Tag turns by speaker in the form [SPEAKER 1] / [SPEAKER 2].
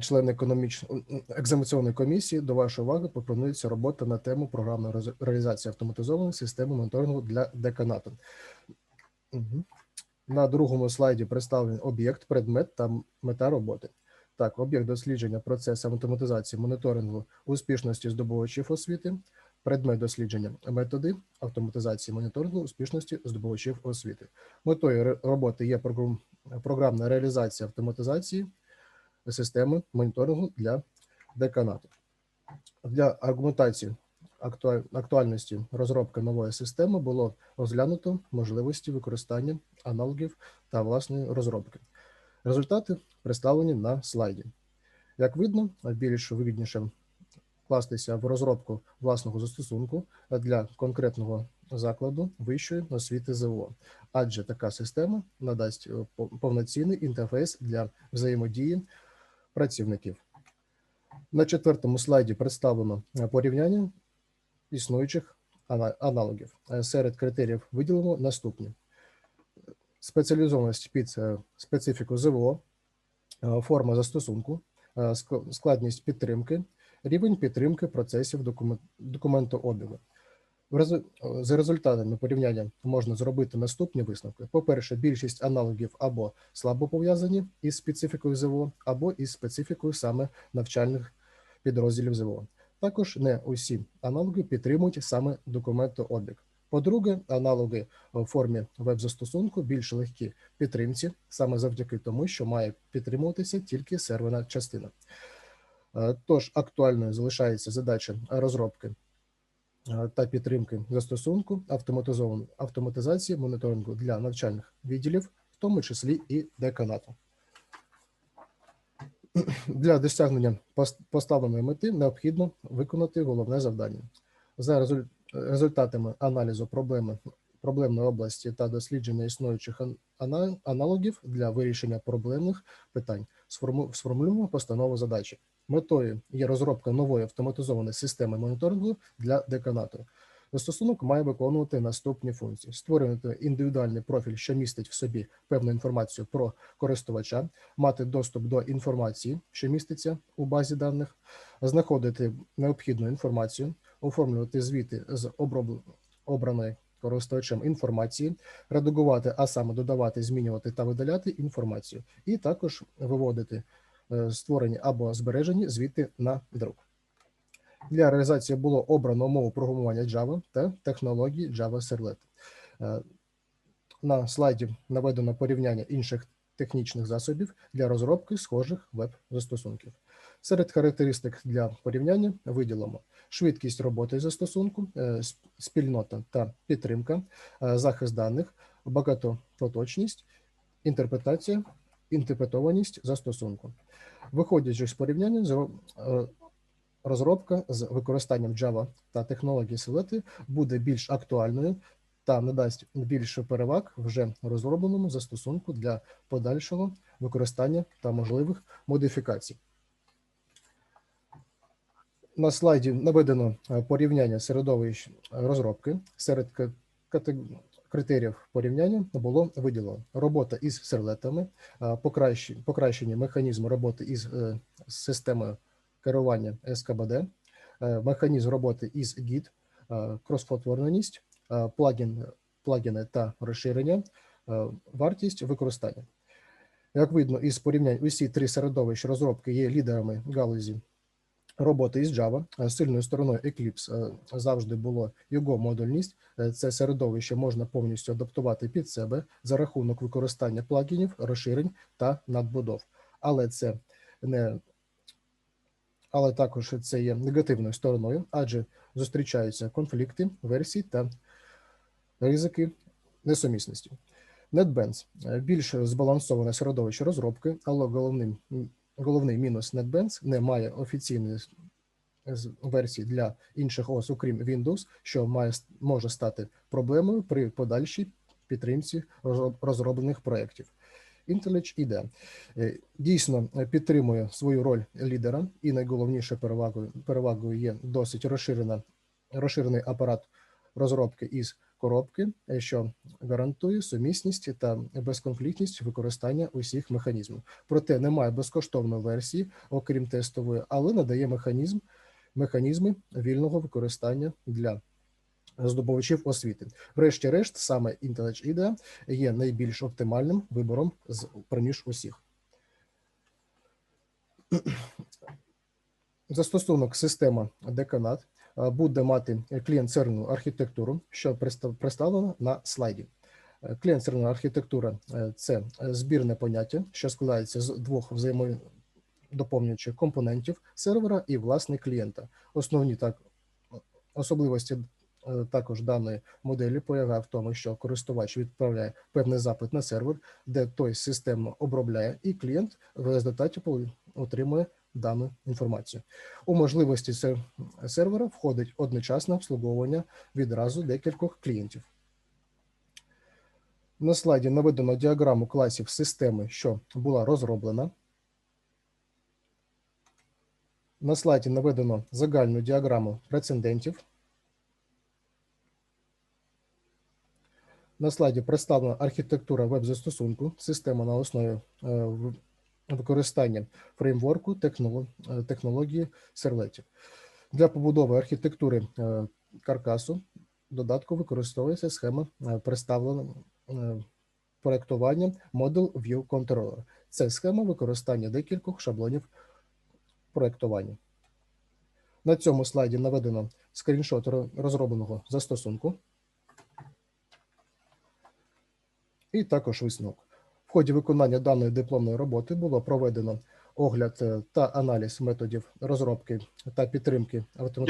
[SPEAKER 1] члени економічної екзаменаційної комісії, до вашої уваги пропонується робота на тему програмної реалізації автоматизованої системи моніторингу для деканату. Мгм. На другому слайді представлений об'єкт, предмет та мета роботи. Так, об'єкт дослідження процесу автоматизації моніторингу успішності здобувачів освіти, предмет дослідження методи автоматизації моніторингу успішності здобувачів освіти. Метою роботи є програм- програмна реалізація автоматизації системи моніторингу для деканату. Для аргументації актуальності розробки нової системи було розглянуто можливості використання аналогів та власної розробки. Результати представлені на слайді. Як видно, більш вигідніше вкластися в розробку власного застосунку для конкретного закладу вищої освіти ЗВО, адже така система надасть е, повноцінний інтерфейс для взаємодії працівників. На четвертому слайді представлено е, порівняння існуючих аналогів. Е, Серед критеріїв виділено наступні: спеціалізованість під е, специфіку ЗВО, форма застосунку, складність підтримки, рівень підтримки процесів документообігу. В За результатами порівняння можна зробити наступні висновки. По-перше, більшість аналогів або слабо пов'язані із специфікою ЗВО, або із специфікою саме навчальних підрозділів ЗВО. Також не усі аналоги підтримують саме документообіг. По-друге, аналоги у формі веб-застосунку більш легкі підтримці, саме завдяки тому, що має підтримуватися тільки серверна частина. Е, Тож актуальною залишається задача розробки та підтримки застосунку автоматизованої автоматизації моніторингу для навчальних відділів, в тому числі і деканату. Для досягнення пос- поставленої мети необхідно виконати головне завдання. За результатами аналізу проблеми проблемної області та дослідження існуючих аналогів для вирішення проблемних питань сформу- сформулюємо постанову задачі. Метою є розробка нової автоматизованої системи моніторингу для деканату. Застосунок має виконувати наступні функції: створювати індивідуальний профіль, що містить в собі певну інформацію про користувача, мати доступ до інформації, що міститься у базі даних, знаходити необхідну інформацію, оформлювати звіти з обраної користувачем інформації, редагувати, а саме додавати, змінювати та видаляти інформацію, і також виводити створені або збережені звіти на друк. Для реалізації було обрано мову програмування Java та технології Java Servlet. Е, На слайді наведено порівняння інших технічних засобів для розробки схожих веб-застосунків. Серед характеристик для порівняння виділимо швидкість роботи застосунку, е, спільнота та підтримка, е, захист даних, багатопоточність, інтерпретація, інтерпретованість застосунку. Виходячи з порівняння, зро- е, розробка з використанням Java та технології Sileti буде більш актуальною та надасть більше переваг вже розробленому застосунку для подальшого використання та можливих модифікацій. На слайді наведено е, порівняння середовищ розробки. Серед критеріїв порівняння було виділено робота із серлетами, е, покращення механізму роботи із е, системою керування СКБД, е, механізм роботи із е, кросплатформеність, плагін, плагіни та розширення, вартість використання. Як видно із порівнянь, усі три середовища розробки є лідерами галузі роботи із Java. Е, Сильною стороною Eclipse е, завжди було його модульність. Е, Це середовище можна повністю адаптувати під себе за рахунок використання плагінів, розширень та надбудов. Але це не але також це є негативною стороною, адже зустрічаються конфлікти, версій та ризики несумісності. NetBeans – більш збалансоване середовище розробки, але головним, головний мінус NetBeans не має офіційної версії для інших ОС, окрім Windows, що має може стати проблемою при подальшій підтримці розроб- розроблених проєктів. IntelliJ IDE е, дійсно е, підтримує свою роль лідера, і найголовніше перевагою перевагою є досить розширена розширений апарат розробки із коробки, що гарантує сумісність та безконфліктність використання усіх механізмів. Проте немає безкоштовної версії, окрім тестової, але надає механізм, механізми вільного використання для здобувачів освіти. Врешті-решт, саме IntelliJ IDEA є найбільш оптимальним вибором з проміж усіх. Застосунок система Деканат буде мати клієнт-серверну архітектуру, що представ- представлено на слайді. Е, Клієнт-серверна архітектура е, це збірне поняття, що складається з двох взаємодоповнюючих компонентів сервера і власне клієнта. Основні так особливості е, також даної моделі полягає в тому, що користувач відправляє певний запит на сервер, де той системно обробляє, і клієнт в результаті отримує дану інформацію. У можливості сервера входить одночасне обслуговування відразу декількох клієнтів. На слайді наведено діаграму класів системи, що була розроблена. На слайді наведено загальну діаграму прецедентів. На слайді представлена архітектура веб-застосунку, система на основі використання фреймворку е, технології сервлетів. Для побудови архітектури е, каркасу додатку використовується схема е, представлена е, проектування Model View Controller. Це схема використання декількох шаблонів проектування. На цьому слайді наведено скріншот розробленого застосунку. І також висновок. В ході виконання даної дипломної роботи було проведено огляд е, та аналіз методів розробки та підтримки автоматизованих